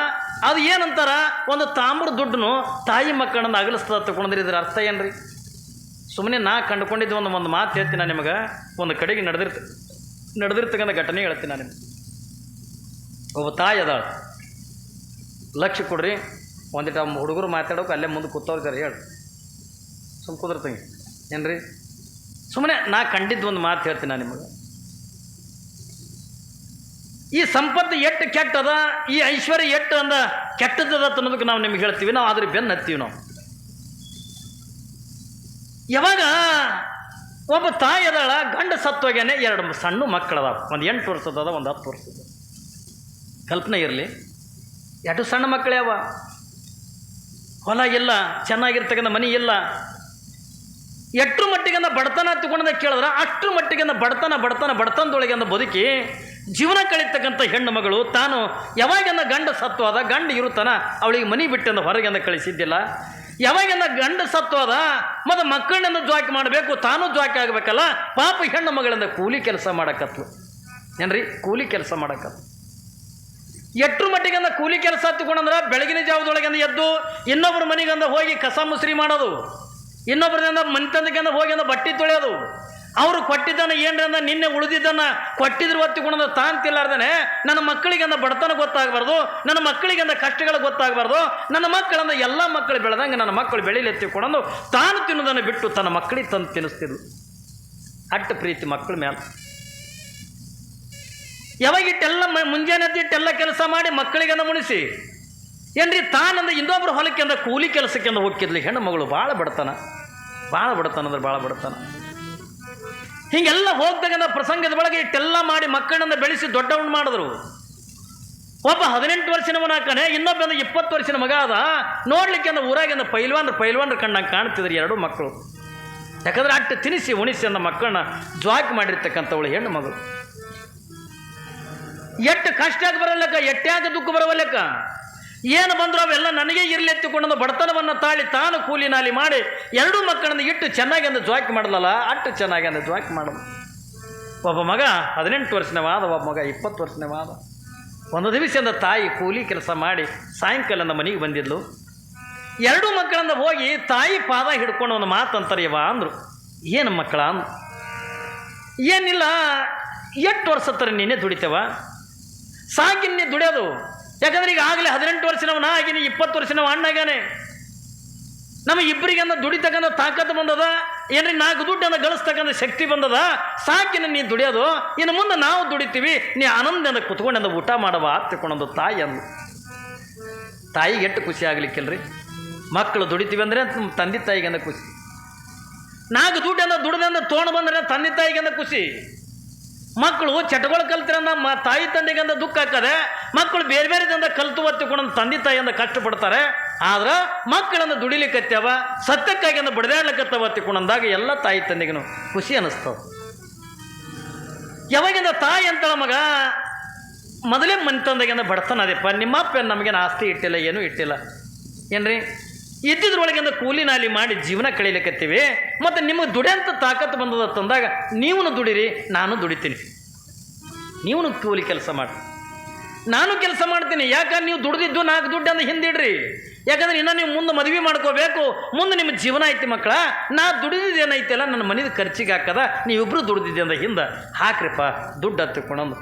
ಅದು ಏನಂತಾರ? ಒಂದು ತಾಮ್ರ ದುಡ್ಡನ್ನು ತಾಯಿ ಮಕ್ಕಳನ್ನು ಅಗಲಿಸ್ತದ ತಗೊಂಡ್ರಿ ಇದ್ರ ಅರ್ಥ ಏನ್ರಿ? ಸುಮ್ಮನೆ ನಾ ಕಂಡುಕೊಂಡಿದ್ದು ಒಂದು ಒಂದು ಮಾತು ಹೇಳ್ತೀನಿ ನಾನು ನಿಮಗೆ. ಒಂದು ಕಡೆಗೆ ನಡೆದಿರ್ತ, ನಡೆದಿರ್ತಕ್ಕಂಥ ಘಟನೆ ಹೇಳ್ತೀನಿ ನಾನು ನಿಮ್ಗೆ. ಒಬ್ಬ ತಾಯಿ ಅದಾಳ. ಲಕ್ಷ ಕೊಡ್ರಿ. ಒಂದಿಟ್ಟು ಹುಡುಗರು ಮಾತಾಡೋಕೆ ಅಲ್ಲೇ ಮುಂದೆ ಕೂತವ್ರಿದ್ದಾರೆ ಹೇಳು ಸುಮ್ಮ ಸುಮ್ ಏನು ಏನ್ರಿ? ಸುಮ್ಮನೆ ನಾ ಕಂಡಿದ್ದು ಒಂದು ಮಾತು ಹೇಳ್ತೀನಿ ನಾನು ನಿಮಗೆ. ಈ ಸಂಪತ್ತು ಎಷ್ಟು ಕೆಟ್ಟದ, ಈ ಐಶ್ವರ್ಯ ಎಷ್ಟು ಅಂದ ಕೆಟ್ಟದದ ಅನ್ನೋದಕ್ಕೆ ನಾವು ನಿಮ್ಗೆ ಹೇಳ್ತೀವಿ. ನಾವು ಆದ್ರೆ ಬೆನ್ನು ಹತ್ತೀವಿ ನಾವು. ಯಾವಾಗ ಒಬ್ಬ ತಾಯಿ ಅದಾಳ, ಗಂಡ ಸತ್ವಾಗೇನೆ ಎರಡು ಸಣ್ಣ ಮಕ್ಕಳದಾವ ಒಂದು ಎಂಟು ವರ್ಷದ ಒಂದು ಹತ್ತು ವರ್ಷದ ಕಲ್ಪನೆ ಇರಲಿ. ಎಷ್ಟು ಸಣ್ಣ ಮಕ್ಕಳೇ ಅವ. ಹೊಲ ಇಲ್ಲ ಚೆನ್ನಾಗಿರ್ತಕ್ಕಂಥ ಮನೆ ಇಲ್ಲ. ಎಟ್ರ ಮಟ್ಟಿಗೆಂದ ಬಡತನ ತಗೊಂಡ ಕೇಳಿದ್ರೆ ಅಷ್ಟ್ರ ಮಟ್ಟಿಗೆಂದ ಬಡತನ ಬಡತನ ಬಡತನದೊಳಗೆಂದ ಬದುಕಿ ಜೀವನ ಕಳೀತಕ್ಕಂಥ ಹೆಣ್ಣು ಮಗಳು ತಾನು ಯಾವಾಗೆಂದ ಗಂಡ ಸತ್ತು ಗಂಡ ಇರುತ್ತಾನ, ಅವಳಿಗೆ ಮನೆ ಬಿಟ್ಟಂದ ಹೊರಗೆಂದ ಕಳಿಸಿದ್ದಿಲ್ಲ. ಯಾವಾಗೆಂದ ಗಂಡ ಸತ್ತು ಮತ್ತು ಮಕ್ಕಳನ್ನ ಜ್ವಾಕಿ ಮಾಡಬೇಕು, ತಾನು ಜ್ವಾಕಿ ಆಗಬೇಕಲ್ಲ, ಪಾಪ ಹೆಣ್ಣು ಮಗಳಿಂದ ಕೂಲಿ ಕೆಲಸ ಮಾಡಕತ್ಲು. ಏನ್ರಿ? ಕೂಲಿ ಕೆಲಸ ಮಾಡಕತ್ಲು. ಎಟ್ರ ಮಟ್ಟಿಗೆಂದ ಕೂಲಿ ಕೆಲಸ ಹತ್ತಿಕೊಂಡಂದ್ರೆ ಬೆಳಗಿನ ಜಾವದೊಳಗೆಂದ ಎದ್ದು ಇನ್ನೊಬ್ಬರ ಮನೆಗಂದ ಹೋಗಿ ಕಸ ಮುಸ್ರಿ ಮಾಡೋದು. ಇನ್ನೊಬ್ಬರಿಂದ ಮನೆತಂದಕ್ಕೆಂದ ಹೋಗಿ ಅಂದ ಬಟ್ಟೆ ತೊಳೆಯೋದು. ಅವರು ಕೊಟ್ಟಿದ್ದನ್ನು ಏನ್ರಿ ಅಂದ ನಿನ್ನೆ ಉಳಿದಿದ್ದನ್ನು ಕೊಟ್ಟಿದ್ರು ಒತ್ತಿಕೊಂಡ ತಾನು ನನ್ನ ನನ್ನ ಮಕ್ಕಳಿಗೆಂದ ಬಡತನ ಗೊತ್ತಾಗಬಾರ್ದು, ನನ್ನ ಮಕ್ಕಳಿಗೆಂದ ಕಷ್ಟಗಳು ಗೊತ್ತಾಗಬಾರ್ದು, ನನ್ನ ಮಕ್ಕಳಂದ ಎಲ್ಲ ಮಕ್ಕಳು ಬೆಳೆದಂಗೆ ನನ್ನ ಮಕ್ಕಳು ಬೆಳೀಲಿ ಎತ್ತಿಕೊಂಡು ತಾನು ತಿನ್ನೋದನ್ನು ಬಿಟ್ಟು ತನ್ನ ಮಕ್ಕಳಿಗೆ ತಂದು ತಿನ್ನಿಸ್ತಿದ್ಲು. ಅಟ್ಟ ಪ್ರೀತಿ ಮಕ್ಕಳ ಮೇಲೆ ಯಾವಾಗ ಇಟ್ಟೆಲ್ಲ ಮುಂಜಾನೆ ಇಟ್ಟೆಲ್ಲ ಕೆಲಸ ಮಾಡಿ ಮಕ್ಕಳಿಗೆಂದ ಮುಣಿಸಿ. ಏನ್ರಿ ತಾನಂದ ಇನ್ನೊಬ್ಬರು ಹೊಲಕ್ಕೆಂದ ಕೂಲಿ ಕೆಲಸಕ್ಕೆಂದ ಹೋಗ್ಕಿದ್ಲಿ ಹೆಣ್ಣು ಮಗಳು ಭಾಳ ಬಡತನ. ಭಾಳ ಬಡತನ ಅಂದ್ರೆ ಭಾಳ ಬಡತನ. ಹಿಂಗೆಲ್ಲ ಹೋಗ್ದಾಗಂದ ಪ್ರಸಂಗದ ಒಳಗೆ ಇಟ್ಟೆಲ್ಲ ಮಾಡಿ ಮಕ್ಕಳನ್ನ ಬೆಳೆಸಿ ದೊಡ್ಡವನ್ ಮಾಡಿದ್ರು. ಒಬ್ಬ ಹದಿನೆಂಟು ವರ್ಷನ ಮನಾಕನೆ ಇನ್ನೊಬ್ಬ ಅಂದ್ರೆ ಇಪ್ಪತ್ತು ವರ್ಷದ ಮಗ ಅದ ನೋಡ್ಲಿಕ್ಕೆ ಅಂದ ಊರಾಗಿಂದ ಪೈಲ್ವಾನ್ರ ಪೈಲ್ವಾನ್ರ ಕಂಡಂಗೆ ಕಾಣ್ತಿದ್ರು ಎರಡು ಮಕ್ಕಳು. ಯಾಕಂದ್ರೆ ಅಟ್ಟು ತಿನಿಸಿ ಉಣಿಸಿ ಅಂದ ಮಕ್ಕಳನ್ನ ಜ್ವಾಕ್ ಮಾಡಿರ್ತಕ್ಕಂಥವಳು ಹೆಣ್ಣು ಮಗಳು. ಎಷ್ಟು ಕಷ್ಟ ಆಗಿ ಬರಲ್ಲಕ್ಕ ಎಟ್ಟ್ಯಾಗ ದುಃಖ ಬರವಲ್ಲಕ್ಕ ಏನು ಬಂದರೂ ಅವೆಲ್ಲ ನನಗೆ ಇರಲಿ ಎತ್ತಿಕೊಂಡು ಬಡತನವನ್ನು ತಾಳಿ ತಾನು ಕೂಲಿ ನಾಲಿ ಮಾಡಿ ಎರಡೂ ಮಕ್ಕಳನ್ನು ಇಟ್ಟು ಚೆನ್ನಾಗಿ ಅಂದ ಜ್ವಾಕಿ ಮಾಡಲಲ್ಲ ಅಟ್ಟು ಚೆನ್ನಾಗಿ ಅಂದ ಜ್ವಾಕಿ ಮಾಡೋದು ಒಬ್ಬ ಮಗ ಹದಿನೆಂಟು ವರ್ಷನವಾದ ಒಬ್ಬ ಮಗ ಇಪ್ಪತ್ತು ವರ್ಷನವಾದ ಒಂದು ದಿವಸದಿಂದ ತಾಯಿ ಕೂಲಿ ಕೆಲಸ ಮಾಡಿ ಸಾಯಂಕಾಲದ ಮನೆಗೆ ಬಂದಿದ್ಲು. ಎರಡೂ ಮಕ್ಕಳನ್ನ ಹೋಗಿ ತಾಯಿ ಪಾದ ಹಿಡ್ಕೊಂಡು ಒಂದು ಮಾತು ಅಂತಾರೆ, ಯವ್ವ ಅಂದರು. ಏನು ಮಕ್ಕಳ? ಅಂದ್ರು. ಏನಿಲ್ಲ ಎಷ್ಟು ವರ್ಷ ಹತ್ರ ನೀನೇ ದುಡಿತೇವ? ಸಾಕಿನ್ ನೀ ದುಡಿಯೋದು. ಯಾಕಂದ್ರೆ ಈಗ ಆಗಲೇ ಹದಿನೆಂಟು ವರ್ಷನವ ನಾ ಆಗಿನಿ, ಇಪ್ಪತ್ತು ವರ್ಷನವ ಅಣ್ಣ ಆಗ್ಯಾನೆ. ನಮ್ಮ ಇಬ್ಬರಿಗಂದ ದುಡಿತಕ್ಕಂಥ ತಾಕತ್ತು ಬಂದದ. ಏನ್ರಿ ನಾಲ್ಕು ದುಡ್ಡನ್ನು ಗಳಿಸ್ತಕ್ಕಂಥ ಶಕ್ತಿ ಬಂದದ. ಸಾಕಿನ ನೀ ದುಡಿಯೋದು, ಇನ್ನು ಮುಂದೆ ನಾವು ದುಡಿತೀವಿ. ನೀ ಆನಂದನ ಕುತ್ಕೊಂಡೆಂದ ಊಟ ಮಾಡವ ತಿಳ್ಕೊಂಡೊಂದು ತಾಯಿ ಅಂದು ತಾಯಿಗೆ ಎಷ್ಟು ಖುಷಿ ಆಗ್ಲಿಕ್ಕಿಲ್ರಿ? ಮಕ್ಕಳು ದುಡಿತೀವಿ ಅಂದರೆ ತಂದೆ ತಾಯಿಗೆ ಅಂದ ಖುಷಿ? ನಾಲ್ಕು ದುಡ್ಡನ್ನು ದುಡ್ದಂದ ತೋಣ ಬಂದ್ರೆ ತಂದೆ ತಾಯಿಗೆ ಅಂದ ಖುಷಿ? ಮಕ್ಕಳು ಚಟಗಳು ಕಲ್ತಿರಂದ ಮ ತಾಯಿ ತಂದೆಗಂದ ದುಃಖ ಆಗ್ತದೆ. ಮಕ್ಕಳು ಬೇರೆ ಬೇರೆ ತಂದ ಕಲ್ತು ಒತ್ತಿಕೊಂಡು ತಂದೆ ತಾಯಿಯಿಂದ ಕಷ್ಟಪಡ್ತಾರೆ. ಆದ್ರೆ ಮಕ್ಕಳನ್ನು ದುಡಿಲಿಕ್ಕತ್ತವ, ಸತ್ಯಕ್ಕಾಗಿ ಅಂದ ಬಡಿದಾಡ್ಲಿಕ್ಕತ್ತವ ಒತ್ತಿಕೊಂಡಂದಾಗ ಎಲ್ಲ ತಾಯಿ ತಂದೆಗೂ ಖುಷಿ ಅನ್ನಿಸ್ತವ ಯಾವಾಗಿಂದ ತಾಯಿ ಅಂತಳ ಮಗ? ಮೊದಲೇ ಮನೆ ತಂದೆಗಿಂದ ಬಡತನ ನಿಮ್ಮ ನಿಮ್ಮಪ್ಪ ನಮಗೇನು ಆಸ್ತಿ ಇಟ್ಟಿಲ್ಲ, ಏನೂ ಇಟ್ಟಿಲ್ಲ. ಏನ್ರಿ? ಇದ್ದಿದ್ರೊಳಗಿಂದ ಕೂಲಿ ನಾಲಿ ಮಾಡಿ ಜೀವನ ಕಳೀಲಿಕ್ಕತ್ತೀವಿ ಮತ್ತು ನಿಮಗೆ ದುಡಿಯಂತ ತಾಕತ್ತು ಬಂದದ ತಂದಾಗ ನೀವು ದುಡಿರಿ, ನಾನು ದುಡಿತೀನಿ. ನೀವು ಕೂಲಿ ಕೆಲಸ ಮಾಡಿ. ನಾನು ಕೆಲಸ ಮಾಡ್ತೀನಿ ಯಾಕಂದ್ರೆ ನೀವು ದುಡ್ದಿದ್ದು ನಾಲ್ಕು ದುಡ್ಡನ್ನು ಹಿಂದಿಡ್ರಿ. ಯಾಕಂದ್ರೆ ಇನ್ನೂ ನೀವು ಮುಂದೆ ಮದುವೆ ಮಾಡ್ಕೋಬೇಕು, ಮುಂದೆ ನಿಮ್ಮ ಜೀವನ ಐತಿ ಮಕ್ಕಳ, ನಾ ದುಡಿದಿದ್ದೇನೈತಲ್ಲ ನನ್ನ ಮನೆದು ಖರ್ಚಿಗೆ ಹಾಕದ ನೀವಿಬ್ಬರು ದುಡ್ದಿದ್ದೆ ಅಂದ ಹಿಂದೆ, ಹಾಕ್ರಿಪ್ಪ, ದುಡ್ಡು ಹತ್ತಿಕೊಂಡಂದು.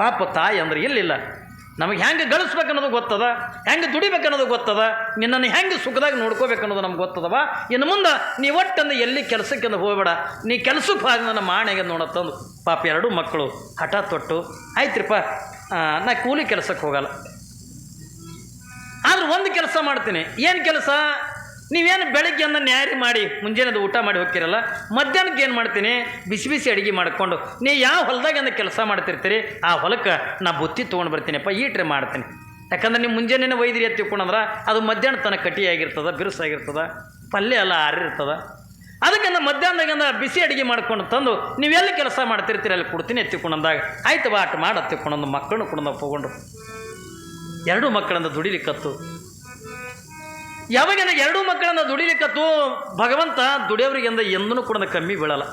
ಪಾಪ ತಾಯಿ ಅಂದ್ರೆ ಇಲ್ಲಿಲ್ಲ. ನಮಗೆ ಹೆಂಗೆ ಗಳಿಸ್ಬೇಕು ಅನ್ನೋದು ಗೊತ್ತದ? ಹೆಂಗೆ ದುಡಿಬೇಕು ಅನ್ನೋದು ಗೊತ್ತದ? ನಿನ್ನನ್ನು ಹೆಂಗೆ ಸುಖದಾಗ ನೋಡ್ಕೋಬೇಕು ಅನ್ನೋದು ನಮ್ಗೆ ಗೊತ್ತದವ? ಇನ್ನು ಮುಂದೆ ನೀ ಒಟ್ಟಂದು ಎಲ್ಲಿ ಕೆಲಸಕ್ಕೆ ಹೋಗ್ಬೇಡ. ನೀ ಕೆಲಸಕ್ಕೆ ಹಾಗೆ ನನ್ನ ಮಾಣೆಗೆ ನೋಡತ್ತಂದು ಪಾಪ ಎರಡು ಮಕ್ಕಳು, ಹಠ ತೊಟ್ಟು. ಆಯ್ತ್ರಿಪ್ಪ ನಾ ಕೂಲಿ ಕೆಲಸಕ್ಕೆ ಹೋಗಲ್ಲ. ಆದ್ರೆ ಒಂದು ಕೆಲಸ ಮಾಡ್ತೀನಿ. ಏನು ಕೆಲಸ? ನೀವೇನು ಬೆಳಗ್ಗೆ ಅನ್ನ ನ್ಯಾರಿ ಮಾಡಿ ಮುಂಜಾನೆದು ಊಟ ಮಾಡಿ ಹೋಗ್ತಿರಲ್ಲ, ಮಧ್ಯಾಹ್ನಕ್ಕೆ ಏನು ಮಾಡ್ತೀನಿ? ಬಿಸಿ ಬಿಸಿ ಅಡುಗೆ ಮಾಡಿಕೊಂಡು ನೀವು ಯಾವ ಹೊಲದಾಗ ಅಂದ ಕೆಲಸ ಮಾಡ್ತಿರ್ತೀರಿ? ಆ ಹೊಲಕ್ಕೆ ನಾ ಬುತ್ತಿ ತೊಗೊಂಡು ಬರ್ತೀನಿಪ್ಪ ಈಟ್ರೆ ಮಾಡ್ತೀನಿ. ಯಾಕಂದ್ರೆ ನೀವು ಮುಂಜಾನೆ ವೈದ್ಯರಿ ಎತ್ತಿ ತಿಳ್ಕೊಂಡ್ರೆ ಅದು ಮಧ್ಯಾಹ್ನ ತನಕ ಕಟ್ಟಿಯಾಗಿರ್ತದೆ ಬಿರುಸಾಗಿರ್ತದೆ ಪಲ್ಯ ಎಲ್ಲ ಆರಿರ್ತದೆ. ಅದಕ್ಕೆ ನಾನು ಮಧ್ಯಾಹ್ನದಾಗಂದ ಬಿಸಿ ಅಡುಗೆ ಮಾಡ್ಕೊಂಡು ತಂದು ನೀವೆಲ್ಲಿ ಕೆಲಸ ಮಾಡ್ತಿರ್ತೀರಿ ಅಲ್ಲಿ ಕೊಡ್ತೀನಿ ಎತ್ತಿಕೊಂಡಂದಾಗ ಆಯ್ತು ಬಾ ಆಟ ಮಾಡಿ ಹತ್ತಿಕೊಂಡೊಂದು ಮಕ್ಕಳನ್ನು ಕೂಡ ಹೋಗೊಂಡು ಎರಡೂ ಮಕ್ಕಳಿಂದ ದುಡಿಲಿಕ್ಕತ್ತು. ಯಾವಾಗಿಂದ ಎರಡೂ ಮಕ್ಕಳನ್ನ ದುಡಿಲಿಕ್ಕತ್ತು ಭಗವಂತ ದುಡಿಯೋರಿಗಿಂದ ಎಂದೂ ಕೂಡ ಕಮ್ಮಿ ಬೀಳಲ್ಲ.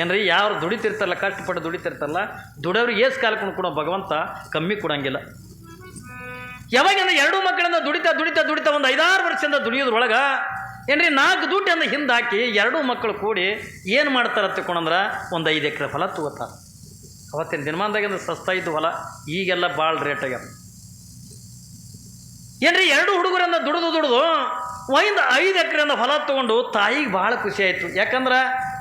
ಏನ್ರಿ ಯಾರು ದುಡಿತಿರ್ತಾರಲ್ಲ ಕಷ್ಟಪಟ್ಟು ದುಡಿತಿರ್ತಾರಲ್ಲ ದುಡಿಯೋರಿಗೆ ಏಸ್ ಕಾಲಕ್ಕೂ ಕೂಡ ಭಗವಂತ ಕಮ್ಮಿ ಕೊಡಂಗಿಲ್ಲ. ಯಾವಾಗಿಂದ ಎರಡೂ ಮಕ್ಕಳನ್ನ ದುಡಿತಾ ದುಡಿತಾ ದುಡಿತಾ ಒಂದು ಐದಾರು ವರ್ಷದಿಂದ ದುಡಿಯೋದ್ರೊಳಗೆ, ಏನ್ರಿ, ನಾಲ್ಕು ದುಡ್ಡನ್ನ ಹಿಂದೆ ಹಾಕಿ ಎರಡೂ ಮಕ್ಕಳು ಕೂಡಿ ಏನು ಮಾಡ್ತಾರೆ ತಿಳ್ಕೊಂಡ್ರೆ ಒಂದು ಐದು ಎಕರೆ ಫಲ ತಗೋತಾರೆ. ಅವತ್ತಿನ ದಿನಮಾನದಾಗಿಂದ ಸಸ್ತಾ ಇದ್ದು ಹೊಲ, ಈಗೆಲ್ಲ ಭಾಳ ರೇಟ್ ಆಗ್ಯಾವ. ಏನ್ರಿ, ಎರಡು ಹುಡುಗರನ್ನು ದುಡಿದು ದುಡಿದು ಒಂದು ಐದು ಎಕರೆಯಿಂದ ಹೊಲ ತೊಗೊಂಡು ತಾಯಿಗೆ ಭಾಳ ಖುಷಿ ಆಯಿತು. ಯಾಕಂದ್ರೆ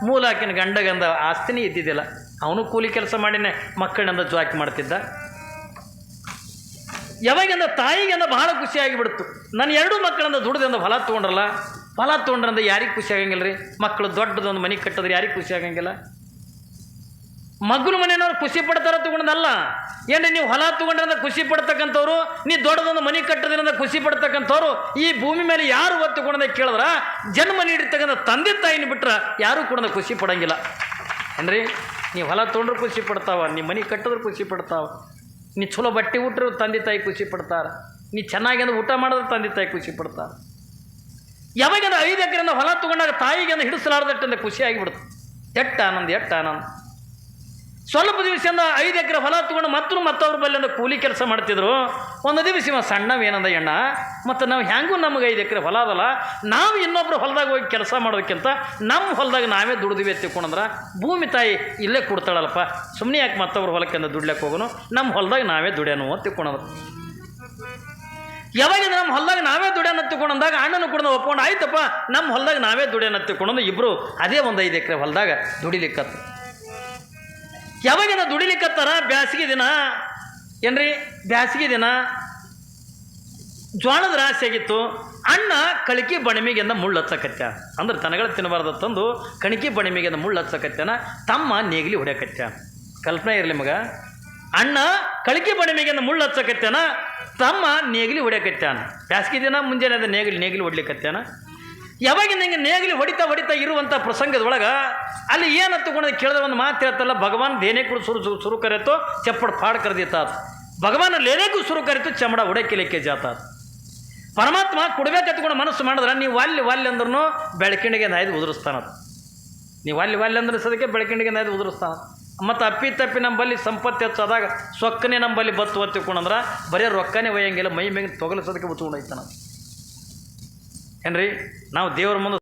ಮೂಲ ಆಕಿನ ಗಂಡಗಂದ ಆಸ್ತಿನೇ ಇದ್ದಿದ್ದಿಲ್ಲ. ಅವನು ಕೂಲಿ ಕೆಲಸ ಮಾಡಿನೇ ಮಕ್ಕಳನ್ನ ಜ್ವಾಕಿ ಮಾಡ್ತಿದ್ದ. ಯಾವಾಗಿಂದ ತಾಯಿಗೆಂದ ಭಾಳ ಖುಷಿಯಾಗಿಬಿಡ್ತು ನಾನು ಎರಡು ಮಕ್ಕಳಂದ ದುಡ್ದಿಂದ ಹೊಲ ತೊಗೊಂಡ್ರಲ್ಲ, ಹೊಲ ತೊಗೊಂಡ್ರಂದ ಯಾರಿಗೆ ಖುಷಿ ಆಗಂಗಿಲ್ಲ ರೀ ಮಕ್ಕಳು ದೊಡ್ಡದೊಂದು ಮನೆ ಕಟ್ಟಿದ್ರೆ ಯಾರಿಗೆ ಖುಷಿ ಆಗಂಗಿಲ್ಲ? ಮಗನ ಮನೆಯವ್ರು ಖುಷಿ ಪಡ್ತಾರ ತಗೊಂಡಲ್ಲ ಏನ್ರಿ ನೀವು ಹೊಲ ತಗೊಂಡ್ರಿಂದ ಖುಷಿ ಪಡ್ತಕ್ಕಂಥವ್ರು, ನೀ ದೊಡ್ಡದೊಂದು ಮನೆ ಕಟ್ಟೋದ್ರಿಂದ ಖುಷಿ ಪಡ್ತಕ್ಕಂಥವ್ರು, ಈ ಭೂಮಿ ಮೇಲೆ ಯಾರು ಒತ್ತು ಕೊಡೋದ ಕೇಳಿದ್ರ? ಜನ್ಮ ನೀಡಿರ್ತಕ್ಕಂಥ ತಂದೆ ತಾಯಿನ ಬಿಟ್ರೆ ಯಾರೂ ಕೂಡ ಖುಷಿ ಪಡಂಗಿಲ್ಲ. ಏನ್ರಿ? ನೀವು ಹೊಲ ತೊಗೊಂಡ್ರೆ ಖುಷಿ ಪಡ್ತಾವ, ನೀ ಮನೆ ಕಟ್ಟಿದ್ರೆ ಖುಷಿ ಪಡ್ತಾವ, ನೀ ಚಲೋ ಬಟ್ಟೆ ಉಟ್ರು ತಂದೆ ತಾಯಿ ಖುಷಿ ಪಡ್ತಾರೆ, ನೀ ಚೆನ್ನಾಗಿ ಅಂದ್ರೆ ಊಟ ಮಾಡಿದ್ರೆ ತಂದೆ ತಾಯಿ ಖುಷಿ ಪಡ್ತಾರೆ. ಯಾವಾಗಂದ್ರೆ ಐದು ಎಕರೆಯಿಂದ ಹೊಲ ತೊಗೊಂಡಾಗ ತಾಯಿಗೆ ಅಂದ್ರೆ ಹಿಡಿಸಲಾರ್ದಟ್ಟಂದ ಖುಷಿ ಆಗಿಬಿಡುತ್ತೆ ಎಟ್ಟ ಆನಂದ ಎಟ್ಟ ಆನಂದ. ಸ್ವಲ್ಪ ದಿವಸದಿಂದ ಐದು ಎಕರೆ ಹೊಲ ತಗೊಂಡು ಮತ್ತು ಮತ್ತವ್ರ ಬಲ್ಲಿಂದ ಕೂಲಿ ಕೆಲಸ ಮಾಡ್ತಿದ್ರು. ಒಂದು ದಿವಸ ಸಣ್ಣವೇನಂದ ಎಣ್ಣ ಮತ್ತು ನಾವು ಹೆಂಗೂ ನಮಗೆ ಐದು ಎಕರೆ ಹೊಲ ಅದಲ್ಲ, ನಾವು ಇನ್ನೊಬ್ರು ಹೊಲದಾಗ ಹೋಗಿ ಕೆಲಸ ಮಾಡೋದಕ್ಕಿಂತ ನಮ್ಮ ಹೊಲದಾಗ ನಾವೇ ದುಡ್ದಿವಿ ತಿಳ್ಕೊಂಡ್ರೆ ಭೂಮಿ ತಾಯಿ ಇಲ್ಲೇ ಕೊಡ್ತಾಳಲ್ಲಪ್ಪ ಸುಮ್ಮನೆ ಯಾಕೆ ಮತ್ತೊಬ್ರು ಹೊಲಕ್ಕಿಂದ ದುಡ್ಲಕ್ಕೆ ಹೋಗೋನು ನಮ್ಮ ಹೊಲದಾಗ ನಾವೇ ದುಡ್ಯಾನು ಅಂತ ತಿಳ್ಕೊಳೋದು ಯಾವಾಗ ನಮ್ಮ ಹೊಲದಾಗ ನಾವೇ ದುಡ್ಯಾನ ತಿಳ್ಕೊಂಡಂದಾಗ ಅಣ್ಣನ ಕೂಡ ಒಪ್ಕೊಂಡು, ಆಯ್ತಪ್ಪ ನಮ್ಮ ಹೊಲದಾಗ ನಾವೇ ದುಡ್ಯಾನ ತಿಳ್ಕೊಂಡು ಇಬ್ಬರು ಅದೇ ಒಂದು ಐದು ಎಕರೆ ಹೊಲದಾಗ ದುಡಿಲಿಕ್ಕತ್ತು ಯಾವಾಗಿನ ದುಡಿಲಿಕ್ಕತ್ತಾರ? ಬ್ಯಾಸಿಗೆ ದಿನ. ಏನ್ರಿ? ಬ್ಯಾಸಿಗೆ ದಿನ. ಜ್ವಾಳದ ರಾಶಿ ಆಗಿತ್ತು. ಅಣ್ಣ ಕಳಿಕೆ ಬಣಿಮಿಗೆಂದ ಮುಳ್ಳು ಹಚ್ಚಕತ್ಯ. ಅಂದ್ರೆ ತನಗಳ ತಿನ್ನಬಾರ್ದು ತಂದು ಕಣಿಕೆ ಬಣಿಮಿಗೆಂದ ಮುಳ್ಳು ಹಚ್ಚಕತ್ಯಾನ ತಮ್ಮ ನೇಗಿಲಿ ಹೊಡೆಯಕತ್ಯ. ಕಲ್ಪನೆ ಇರಲಿ ಮಗ. ಅಣ್ಣ ಕಳಿಕೆ ಬಣಮಿಗೆಂದ ಮುಳ್ಳು ಹಚ್ಚಕತ್ಯಾನ ತಮ್ಮ ನೇಗಿಲಿ ಹೊಡೆಯಕತ್ಯಾನ. ಬ್ಯಾಸಿಗೆ ದಿನ ಮುಂಜಾನೆ ಅದ ನೇಗಿಲಿ ನೇಗಿಲಿ ಹೊಡ್ಲಿಕ್ಕತ್ಯಾನ ಯಾವಾಗ ನಿಮಗೆ ನೇಗಿಲಿ ಹೊಡಿತಾ ಹೊಡಿತಾ ಇರುವಂಥ ಪ್ರಸಂಗದೊಳಗೆ ಅಲ್ಲಿ ಏನು ತಗೊಂಡು ಕೇಳಿದ ಒಂದು ಮಾತು ಹೇಳ್ತಲ್ಲ, ಭಗವಾನ್ ದೇನೇಕರು ಸುರು ಸುರು ಸುರು ಕರೆತೋ, ಚಪ್ಪಡ್ ಪಾಡ್ ಕರೆದಿತ್ತಾತ ಭಗವಾನ್ ಲೇನೇಕು ಸುರು ಕರೆತು, ಚಮಡ ಹೊಡೆಕಿಲಿಕ್ಕೆ ಜಾತಾತ. ಪರಮಾತ್ಮ ಕೊಡ್ಬೇಕತ್ಕೊಂಡು ಮನಸ್ಸು ಮಾಡಿದ್ರೆ ನೀವು ಅಲ್ಲಿ ವಾಲ್ಯ ಅಂದ್ರೂ ಬೆಳಕಿಣಿಗೆ ನಾಯ್ದು ಉದುರಿಸ್ತಾನದು. ನೀವು ಅಲ್ಲಿ ವಾಲ್ಯ ಅಂದ್ರೆ ಸದಕ್ಕೆ ಬೆಳಕಿಣಿಗೆ ನಾಯ್ದು ಉದುರಿಸ್ತಾನ ಮತ್ತು ಅಪ್ಪಿ ತಪ್ಪಿ ನಂಬಲ್ಲಿ ಸಂಪತ್ತು ಹೆಚ್ಚಾದಾಗ ಸೊಕ್ಕನೆ ನಂಬಲ್ಲಿ ಬತ್ತು ಹೊತ್ತಿಕೊಂಡಂದ್ರೆ ಬರೀ ರೊಕ್ಕನೇ ಒಯ್ಯಂಗಿಲ್ಲ, ಮೈ ಮೇಲೆ ತೊಗಲಿಸೋದಕ್ಕೆ ಬಚ್ಕೊಂಡು ಐತಾನ ಏನ್ರಿ? ನಾವು ದೇವ್ರ ಮುಂದೆ